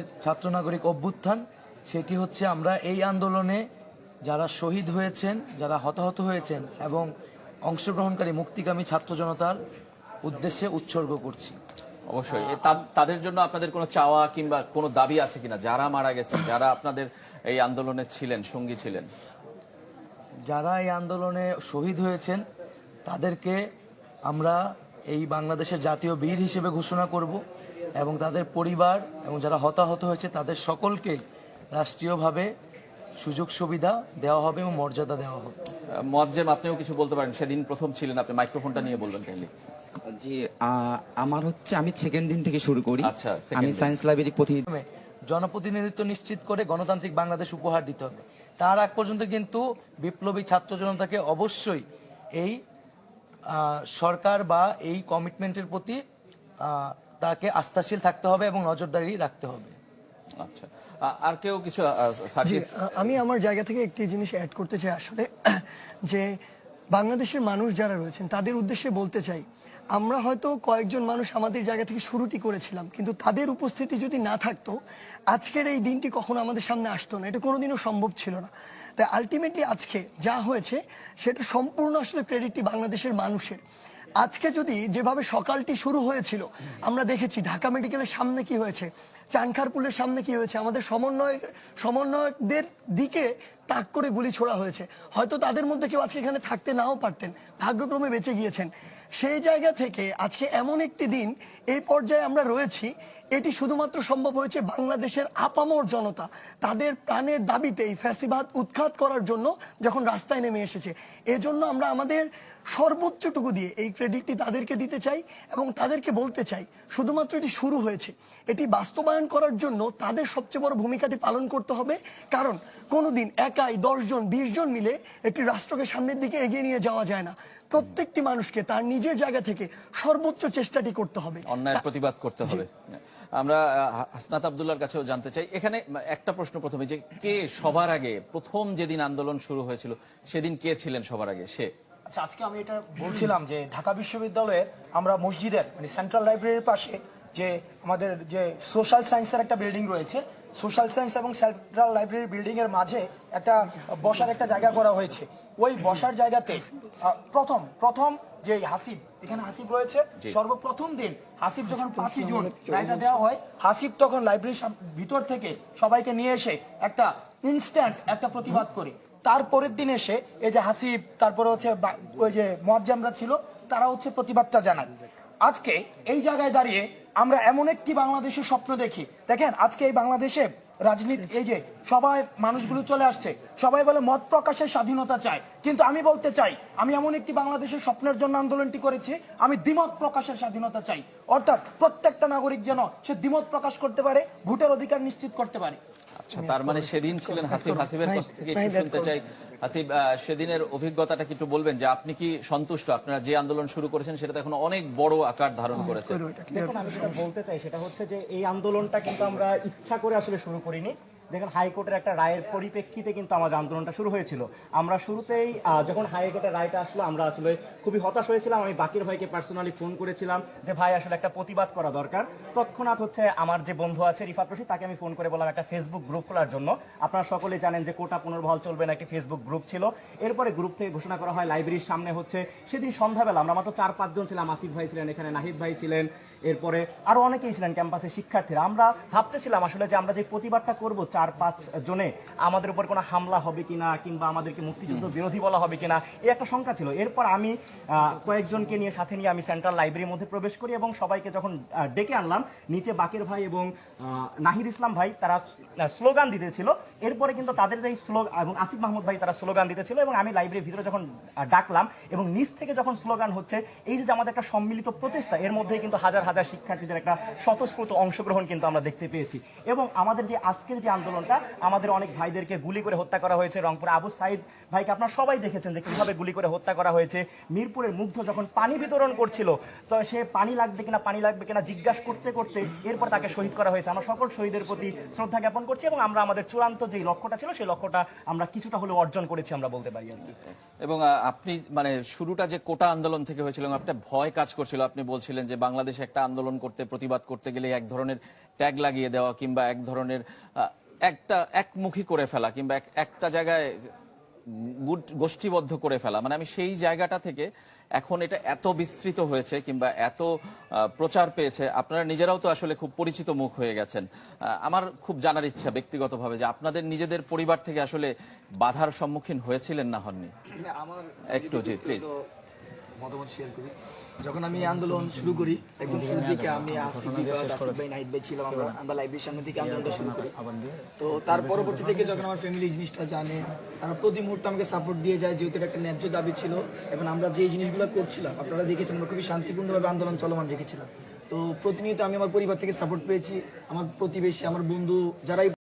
আন্দোলনের ছাত্র নাগরিক অভ্যুত্থান সেটি হচ্ছে আমরা এই আন্দোলনে যারা শহীদ হয়েছেন যারা হতাহত হয়েছেন এবং অংশগ্রহণকারী মুক্তিগামী ছাত্র জনতার উদ্দেশ্যে উৎসর্গ করছি। অবশ্যই। তাদের জন্য আপনাদের কোনো চাওয়া কিংবা কোনো দাবি আছে কিনা? যারা মারা গেছেন যারা আপনাদের এই আন্দোলনে ছিলেন সঙ্গী ছিলেন? যারা এই আন্দোলনে শহীদ হয়েছেন তাদেরকে আমরা এই বাংলাদেশের জাতীয় বীর হিসেবে ঘোষণা করব। এবং তাদের পরিবার এবং যারা হতাহত হয়েছে তাদের সকলকে রাষ্ট্রীয়ভাবে সুযোগ সুবিধা দেওয়া হবে এবং মর্যাদা দেওয়া হবে। মজ্জেম আপনিও কিছু বলতে পারেন? সেদিন প্রথম ছিলেন আপনি মাইক্রোফোনটা নিয়ে বলবেন কাইন্ডলি জি আমার হচ্ছে আমি সেকেন্ড দিন থেকে শুরু করি। আচ্ছা, আমি সায়েন্স লাইব্রেরি প্রতি মাধ্যমে জনপ্রতিনিধিত্ব নিশ্চিত করে গণতান্ত্রিক বাংলাদেশ উপহার দিতে হবে। তার আগ পর্যন্ত কিন্তু বিপ্লবী ছাত্র জনতাকে অবশ্যই এই সরকার বা এই কমিটমেন্টের প্রতি আহ, তাকে আস্থাশীল থাকতে হবে এবং নজরদারি রাখতে হবে। আচ্ছা। আর কেউ কিছু আমি আমার জায়গা থেকে একটি জিনিস অ্যাড করতে চাই আসলে যে বাংলাদেশের মানুষ যারা রয়েছেন তাদের উদ্দেশ্যে বলতে চাই আমরা হয়তো কয়েকজন মানুষ আমাদের জায়গা থেকে শুরুটি করেছিলাম কিন্তু তাদের উপস্থিতি যদি না থাকতো আজকের এই দিনটি কখনো আমাদের সামনে আসতো না। এটা কোনোদিনও সম্ভব ছিল না। তাই আলটিমেটলি আজকে যা হয়েছে সেটা সম্পূর্ণ আসলে ক্রেডিটটি বাংলাদেশের মানুষের। আজকে যদি যেভাবে সকালটি শুরু হয়েছিল, আমরা দেখেছি ঢাকা মেডিকেলের সামনে কি হয়েছে, চানখারপুলের সামনে কি হয়েছে, আমাদের সমন্বয়, সমন্বয়কদের দিকে তাক করে গুলি ছোড়া হয়েছে। হয়তো তাদের মধ্যে কেউ আজকে এখানে থাকতে নাও পারতেন। ভাগ্যক্রমে বেঁচে গিয়েছেন। সেই জায়গা থেকে আজকে এমন একটি দিন, এই পর্যায়ে আমরা রয়েছি। এটি শুধুমাত্র সম্ভব হয়েছে বাংলাদেশের আপামর জনতা। তাদের প্রাণের দাবিতে এই ফ্যাসিবাদ উৎখাত করার জন্য যখন রাস্তায় নেমে এসেছে। এজন্য আমরা আমাদের সর্বোচ্চটুকু দিয়ে এই ক্রেডিটটি তাদেরকে দিতে চাই এবং তাদেরকে বলতে চাই, শুধুমাত্র এটি শুরু হয়েছে। এটি বাস্তবায়ন করার জন্য তাদের সবচেয়ে বড় ভূমিকাটি পালন করতে হবে। কারণ কোনোদিন একাই দশজন বিশ জন মিলে একটি রাষ্ট্রকে সামনের দিকে এগিয়ে নিয়ে যাওয়া যায় না। প্রত্যেকটি মানুষকে তার নিজের জায়গা থেকে সর্বোচ্চ চেষ্টাটি করতে হবে। অন্যায়ের প্রতিবাদ করতে হবে। আমরা হাসনাত আব্দুল্লাহর কাছেও জানতে চাই। এখানে একটা প্রশ্ন প্রথমে যে কে সবার আগে প্রথম যেদিন আন্দোলন শুরু হয়েছিল সেদিন কে ছিলেন সবার আগে? সে। আচ্ছা আজকে আমি এটা বলছিলাম যে ঢাকা বিশ্ববিদ্যালয়ের আমরা মসজিদের মানে সেন্ট্রাল লাইব্রেরির পাশে যে আমাদের যে সোশ্যাল সায়েন্সের একটা বিল্ডিং রয়েছে। সোশ্যাল সায়েন্স এবং সেন্ট্রাল লাইব্রেরি বিল্ডিং এর মাঝে একটা বসার একটা জায়গা করা হয়েছে। ওই বসার জায়গাতে প্রথম প্রথম যে হাসিব এখানে হাসিব রয়েছে। সর্বপ্রথম দিন হাসিব যখন পাঁচই জুন রায়টা দেওয়া হয় হাসিব তখন লাইব্রেরির ভিতর থেকে সবাইকে নিয়ে এসে একটা ইনস্ট্যান্স একটা প্রতিবাদ করে। তারপরের দিন এসে এই যে হাসিব তারপরে হচ্ছে ওই যে মজ্জামরা ছিল তারা হচ্ছে প্রতিবাদটা জানান আজকে এই জায়গায় দাঁড়িয়ে আমরা এমন একটি বাংলাদেশের স্বপ্ন দেখি। দেখেন, আজকে এই বাংলাদেশে রাজনীতি, এই যে সবাই মানুষগুলো চলে আসছে, সবাই বলে মত প্রকাশের স্বাধীনতা চায় কিন্তু আমি বলতে চাই, আমি এমন একটি বাংলাদেশের স্বপ্নের জন্য আন্দোলনটি করেছি, আমি দ্বিমত প্রকাশের স্বাধীনতা চাই। অর্থাৎ প্রত্যেকটা নাগরিক যেন সে দ্বিমত প্রকাশ করতে পারে, ভোটের অধিকার নিশ্চিত করতে পারে। আচ্ছা তার মানে সেদিন ছিলেন হাসিব। হাসিবের কাছ থেকে একটু শুনতে চাই। হাসিব আহ, সেদিনের অভিজ্ঞতাটা কি একটু বলবেন? যে আপনি কি সন্তুষ্ট? আপনারা যে আন্দোলন শুরু করেছেন সেটা তো এখন অনেক বড় আকার ধারণ করেছে। দেখুন আমি যেটা বলতে চাই সেটা হচ্ছে যে এই আন্দোলনটা কিন্তু আমরা ইচ্ছা করে আসলে শুরু করিনি। দেখুন হাইকোর্টের একটা রায়ের পরিপ্রেক্ষিতে কিন্তু আমাদের আন্দোলনটা শুরু হয়েছিল। আমরা শুরুতেই যখন হাইকোর্টের রায়টা আসলো, আমরা আসলে খুবই হতাশ হয়েছিলাম। আমি বাকির ভাইকে পার্সোনালি ফোন করেছিলাম যে, ভাই, আসলে একটা প্রতিবাদ করা দরকার। তৎক্ষণাৎ হচ্ছে আমার যে বন্ধু আছে রিফাত রশিদ, তাকে আমি ফোন করে বললাম, একটা ফেসবুক গ্রুপ খোলার জন্য। আপনারা সকলে জানেন যে, কোটা পুনর্বহাল চলবে না, একটি ফেসবুক গ্রুপ ছিল। এরপরে গ্রুপ থেকে ঘোষণা করা হয় লাইব্রেরির সামনে হচ্ছে, সেদিন সন্ধ্যাবেলা আমরা মাত্র চার পাঁচজন ছিলাম। আসিফ ভাই ছিলেন, এখানে নাহিদ ভাই ছিলেন এরপরে আরও অনেকেই ছিলেন ক্যাম্পাসের শিক্ষার্থীরা। আমরা ভাবতেছিলাম আসলে যে আমরা যে প্রতিবাদটা করব চার পাঁচ জনে আমাদের উপর কোনো হামলা হবে কিনা কিংবা আমাদেরকে মুক্তিযুদ্ধ বিরোধী বলা হবে কিনা এই একটা শঙ্কা ছিল। এরপর আমি কয়েকজনকে নিয়ে সাথে নিয়ে আমি সেন্ট্রাল লাইব্রেরির মধ্যে প্রবেশ করি এবং সবাইকে যখন ডেকে আনলাম নিচে বাকের ভাই এবং নাহিদ ইসলাম ভাই তারা স্লোগান দিতেছিল। এরপরে কিন্তু তাদের যে স্লোগান এবং আসিফ মাহমুদ ভাই তারা স্লোগান দিতেছিল এবং আমি লাইব্রেরির ভিতরে যখন ডাকলাম এবং নিচ থেকে যখন স্লোগান হচ্ছে এই যে আমাদের একটা সম্মিলিত প্রচেষ্টা এর মধ্যে কিন্তু হাজার হাজার শিক্ষার্থীদের একটা স্বতঃস্ফূর্ত অংশগ্রহণ কিন্তু আমরা দেখতে পেয়েছি। এবং আমাদের যে আজকের যে আন্দোলনটা, আমাদের অনেক ভাইদেরকে গুলি করে হত্যা করা হয়েছে রংপুর। আবু সাইদ ভাইকে আপনারা সবাই দেখেছেন যে কীভাবে গুলি করে হত্যা করা হয়েছে। মিরপুরের মুগ্ধ যখন পানি বিতরণ করছিল, তো সে পানি লাগবে কিনা, পানি লাগবে কিনা জিজ্ঞাসা করতে করতে এরপর তাকে শহীদ করা হয়েছে। আমরা সকল শহীদের প্রতি শ্রদ্ধা জ্ঞাপন করছি এবং আমরা আমাদের চূড়ান্ত যে লক্ষ্যটা ছিল, সেই লক্ষ্যটা আমরা কিছুটা হলেও অর্জন করেছি আমরা বলতে পারি আর কি। এবং আপনি মানে শুরুটা যে কোটা আন্দোলন থেকে হয়েছিল একটা ভয় কাজ করছিল, আপনি বলছিলেন যে বাংলাদেশে একটা একটা আন্দোলন করতে প্রতিবাদ করতে গেলে এক ধরনের ট্যাগ লাগিয়ে দেওয়া কিংবা এক ধরনের একটা একমুখী করে ফেলা কিংবা একটা জায়গায় গোষ্ঠীবদ্ধ করে ফেলা। মানে আমি সেই জায়গাটা থেকে এখন এটা এত বিস্তৃত হয়েছে কিংবা এত প্রচার পেয়েছে আপনারা নিজেরাও তো আসলে খুব পরিচিত মুখ হয়ে গেছেন। আমার খুব জানার ইচ্ছা ব্যক্তিগতভাবে যে আপনাদের নিজেদের পরিবার থেকে আসলে বাধার সম্মুখীন হয়েছিলেন না হননি? আমার একটু জি প্লিজ মতামত শেয়ার করি। যখন আমি আন্দোলন শুরু করি একদম শুরু দিকে আমি আসিফ ভাই নাহিদ ভাই ছিলাম আমরা আমরা লাইব্রেরির সামনে থেকে আন্দোলনটা শুরু করি। তো তার পরবর্তী থেকে যখন আমার ফ্যামিলি জিনিসটা জানে তারা প্রতি মুহূর্তে আমাকে সাপোর্ট দিয়ে যায় যেহেতু এটা একটা ন্যায্য দাবি ছিল। এবং আমরা যে জিনিসগুলো করছিলাম আপনারা দেখেছেন আমরা খুবই শান্তিপূর্ণভাবে আন্দোলন চলমান রেখেছিলাম। তো প্রতিনিয়ত আমি আমার পরিবার থেকে সাপোর্ট পেয়েছি আমার প্রতিবেশী আমার বন্ধু যারাই